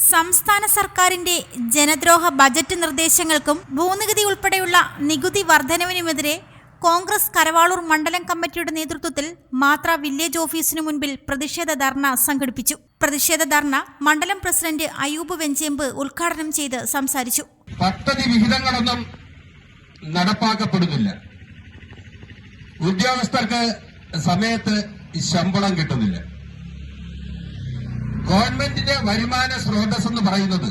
സംസ്ഥാന സർക്കാരിന്റെ ജനദ്രോഹ ബജറ്റ് നിർദ്ദേശങ്ങൾക്കും ഭൂനികുതി ഉൾപ്പെടെയുള്ള നികുതി വർധനവിനുമെതിരെ കോൺഗ്രസ് കരവാളൂർ മണ്ഡലം കമ്മിറ്റിയുടെ നേതൃത്വത്തിൽ മാത്ര വില്ലേജ് ഓഫീസിനു മുൻപിൽ പ്രതിഷേധ ധർണ സംഘടിപ്പിച്ചു. പ്രതിഷേധ ധർണ മണ്ഡലം പ്രസിഡന്റ് അയൂബ് വെഞ്ചേമ്പ് ഉദ്ഘാടനം ചെയ്ത് സംസാരിച്ചു. പദ്ധതി വിഹിതങ്ങളൊന്നും നടപ്പാക്കപ്പെടുന്നില്ല. ഉദ്യോഗസ്ഥർക്ക് സമയത്ത് ശമ്പളം കിട്ടുന്നില്ല. ഗവൺമെന്റിന്റെ വരുമാന സ്രോതസ് എന്ന് പറയുന്നത്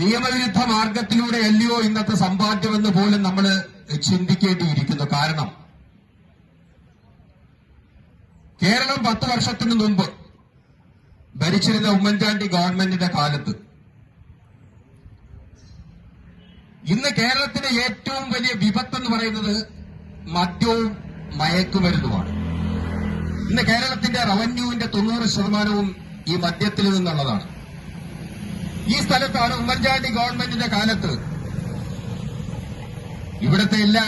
നിയമവിരുദ്ധ മാർഗത്തിലൂടെ അല്ലയോ ഇന്നത്തെ സമ്പാദ്യമെന്ന് പോലും നമ്മൾ ചിന്തിക്കേണ്ടിയിരിക്കുന്നു. കാരണം കേരളം പത്ത് വർഷത്തിന് മുമ്പ് ഭരിച്ചിരുന്ന ഉമ്മൻചാണ്ടി ഗവൺമെന്റിന്റെ കാലത്ത് ഇന്ന് കേരളത്തിലെ ഏറ്റവും വലിയ വിപത്ത് എന്ന് പറയുന്നത് മദ്യവും മയക്കുമരുന്നുമാണ്. ഇന്ന് കേരളത്തിന്റെ റവന്യൂവിന്റെ തൊണ്ണൂറ് ശതമാനവും ഈ മദ്യത്തിൽ നിന്നുള്ളതാണ്. ഈ സ്ഥലത്താണ് ഉമ്മൻചാണ്ടി ഗവൺമെന്റിന്റെ കാലത്ത് ഇവിടുത്തെ എല്ലാ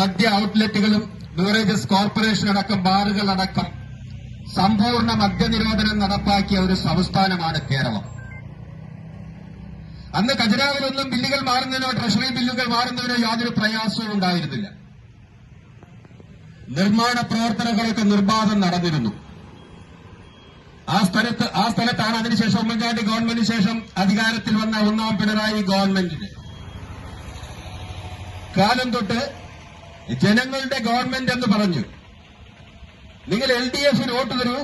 മദ്യ ഔട്ട്ലെറ്റുകളും ബിവറേജസ് കോർപ്പറേഷൻ അടക്കം ബാറുകൾ അടക്കം സമ്പൂർണ മദ്യനിരോധനം നടപ്പാക്കിയ ഒരു സംസ്ഥാനമാണ് കേരളം. അന്ന് ഖജനാവിലൊന്നും ബില്ലുകൾ മാറുന്നതിനോ ട്രഷറി ബില്ലുകൾ മാറുന്നതിനോ യാതൊരു പ്രയാസവും ഉണ്ടായിരുന്നില്ല. നിർമ്മാണ പ്രവർത്തനങ്ങളൊക്കെ നിർബാധം നടന്നിരുന്നു. ആ സ്ഥലത്ത് ആ സ്ഥലത്താണ് അതിനുശേഷം ഉമ്മൻചാണ്ടി ഗവൺമെന്റിന് ശേഷം അധികാരത്തിൽ വന്ന ഒന്നാം പിണറായി ഗവൺമെന്റിന്. കാലം തൊട്ട് ജനങ്ങളുടെ ഗവൺമെന്റ് എന്ന് പറഞ്ഞു. നിങ്ങൾ എൽ ഡി എഫിന് വോട്ട് തരൂ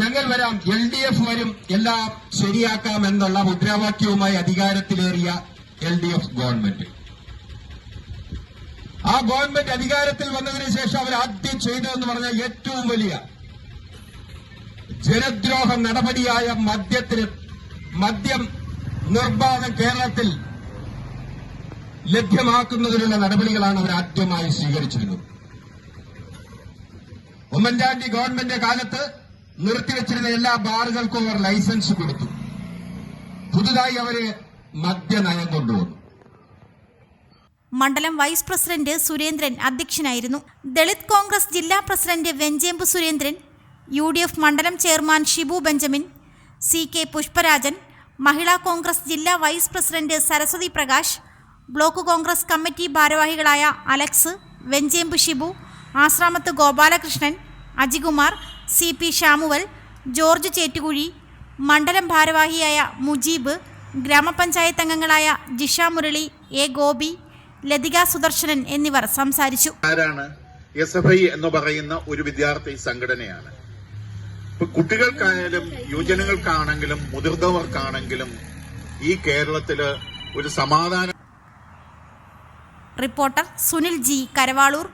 ഞങ്ങൾ വരാം. എൽ ഡി എഫ് വരും എല്ലാം ശരിയാക്കാം എന്നുള്ള മുദ്രാവാക്യവുമായി അധികാരത്തിലേറിയ എൽ ഡി എഫ് ഗവൺമെന്റ്. ആ ഗവൺമെന്റ് അധികാരത്തിൽ വന്നതിന് ശേഷം അവർ ആദ്യം ചെയ്തതെന്ന് പറഞ്ഞാൽ ഏറ്റവും വലിയ ജനദ്രോഹ നടപടിയായ മദ്യത്തിന് മദ്യം നിർബാധം കേരളത്തിൽ ലഭ്യമാക്കുന്നതിനുള്ള നടപടികളാണ് അവർ ആദ്യമായി സ്വീകരിച്ചിരുന്നത്. ഉമ്മൻചാണ്ടി ഗവൺമെന്റ് കാലത്ത് നിർത്തിവെച്ചിരുന്ന എല്ലാ ബാറുകൾക്കും അവർ ലൈസൻസ് കൊടുത്തു. പുതുതായി അവർ മദ്യനയം കൊണ്ടുവന്നു. മണ്ഡലം വൈസ് പ്രസിഡന്റ് സുരേന്ദ്രൻ അധ്യക്ഷനായിരുന്നു. ദളിത് കോൺഗ്രസ് ജില്ലാ president Venchempu Surendran U D F മണ്ഡലം chairman Shibu Benjamin C K Pushparajan Mahila Congress ജില്ലാ vice president Saraswathi Prakash block Congress committee ഭാരവാഹികളായ Alex Venchempu Shibu Ashramath Gopalakrishnan Ajikumar C P Shamuel George Chettukuzhi മണ്ഡലം ഭാരവാഹിയായ മുജീബ് ഗ്രാമപഞ്ചായത്ത് അംഗങ്ങളായ Jisha Murali A Gopi Lathika Sudarsanan എന്നിവർ സംസാരിച്ചു. ആരാണ്? എസ് എഫ് ഐ എന്ന് പറയുന്ന ഒരു വിദ്യാർത്ഥി സംഘടനയാണ്. ഇപ്പൊ കുട്ടികൾക്കായാലും യുവജനങ്ങൾക്കാണെങ്കിലും മുതിർന്നവർക്കാണെങ്കിലും ഈ കേരളത്തിൽ ഒരു സമാധാന reporter Sunil G Karavaloor.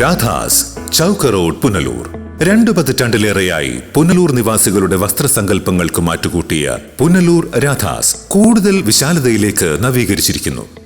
Radhas chowk road Punalur. രണ്ടു പതിറ്റാണ്ടിലേറെയായി പുനലൂർ നിവാസികളുടെ വസ്ത്രസങ്കല്പങ്ങൾക്ക് മാറ്റുകൂട്ടിയ പുനലൂർ രാധാസ് കൂടുതൽ വിശാലതയിലേക്ക് നവീകരിച്ചിരിക്കുന്നു.